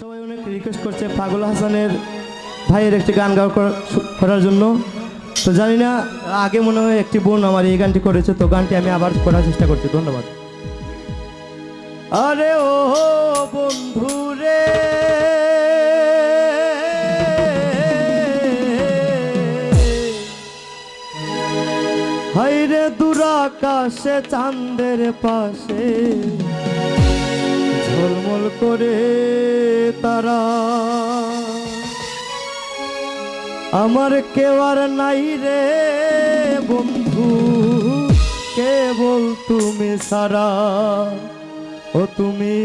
সবাই অনেক রিকোয়েস্ট করছে পাগল হাসানের ভাইয়ের একটি গান গাওয়া করার জন্য। তো জানি না, আগে মনে হয় একটি বোন আমার এই গানটি করেছে, তো গানটি আমি আবার করার চেষ্টা করছি। ধন্যবাদ। আরে ও বন্ধু রে। হাইরে দুরাকাশে চাঁদের পাশে। ঝলমল করে তারা। আমার কেউ নাই রে বন্ধু কেবল তুমি সারা? ও তুমি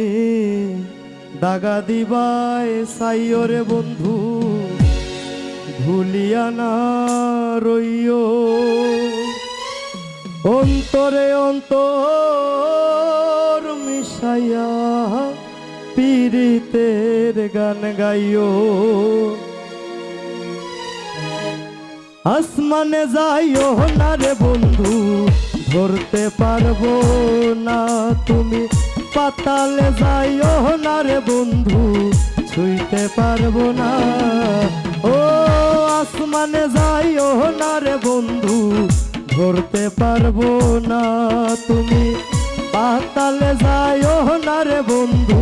দাগা দিবাই সাইও রে বন্ধু, ভুলিয়া না রইও। অন্তরে অন্তর মিশাইয়া পীড়িতের গান গাইও আসমানে যাইও না রে বন্ধু ধরতে পারব না তুমি পাতালে যাইও না রে বন্ধু ছুঁইতে পারব না ও আসমানে যাইও না রে বন্ধু ধরতে পারব না তুমি পাতালে যাইও না রে বন্ধু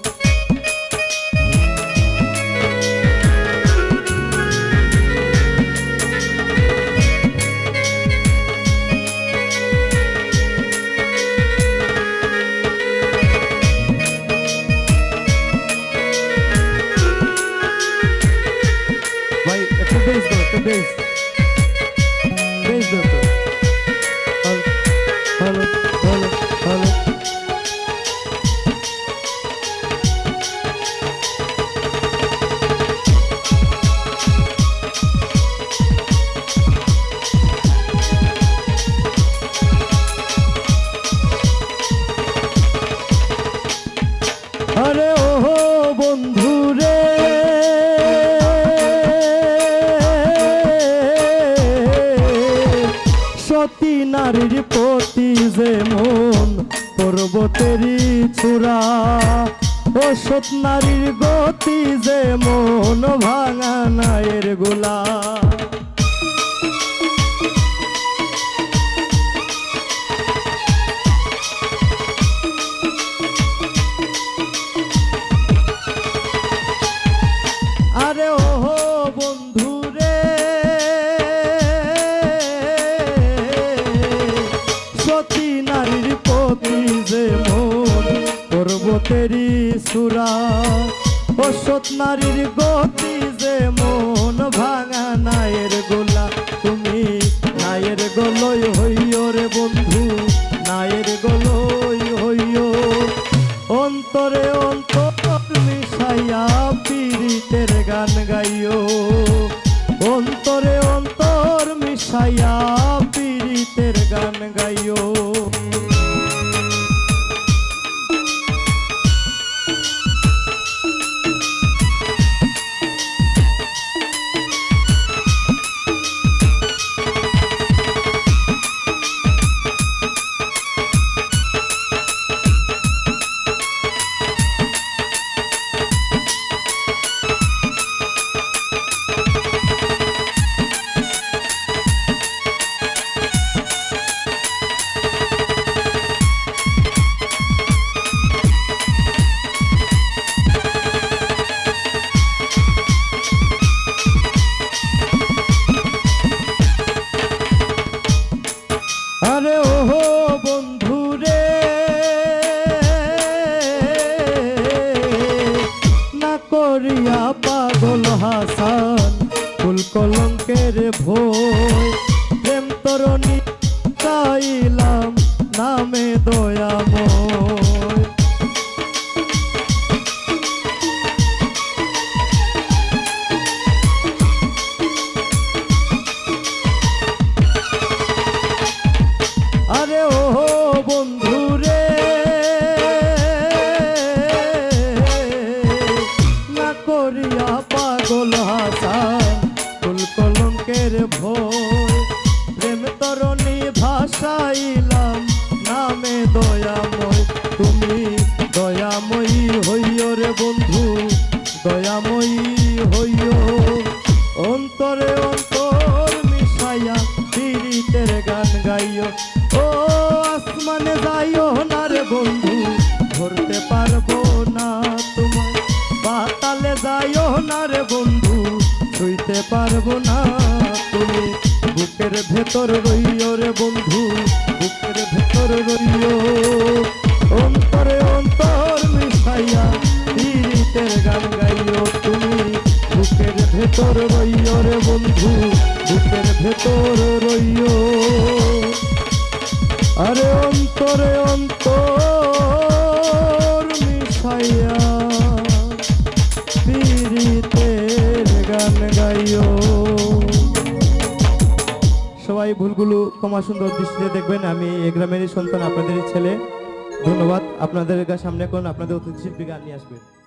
the bass. সতী নারীর প্রতি যে মন পর্বতেরই চূড়া। ও সত নারীর গতি যে মন ভাঙা নায়ের গোলা। পর্বতেরই সুরা ও সত নারীর গতি যে মন ভাঙা নায়ের গোলা। তুমি নায়ের গলয় হইও রে বন্ধু, নায়ের গলয় হইও। অন্তরে অন্তর মিশাইয়া পীড়িতের গান গাইও। অন্তরে অন্তর মিশাইয়া পীড়িতের গান গাইও। কলঙ্কের ভয় দয়াময়ী হইও, অন্তরে অন্তর মিশাইয়া পীড়িতের গান গাইও। ও আসমানে যাইও না রে বন্ধু, ধরতে পারব না তোমার পাতালে যাইও না রে বন্ধু, ছুঁইতে পারব না তুমি। বুকের ভেতর রইও রে বন্ধু, বুকের ভেতর রইও রইও। আরে অন্তরে অন্তর মিশাইয়া গান গাইও। সবাই ভুলগুলো ক্ষমা সুন্দর দৃষ্টিতে দেখবেন। আমি এ গ্রামেরই সন্তান, আপনাদেরই ছেলে। ধন্যবাদ। আপনাদের সামনে এখন আপনাদের অতিথি শিল্পী গান নিয়ে আসবেন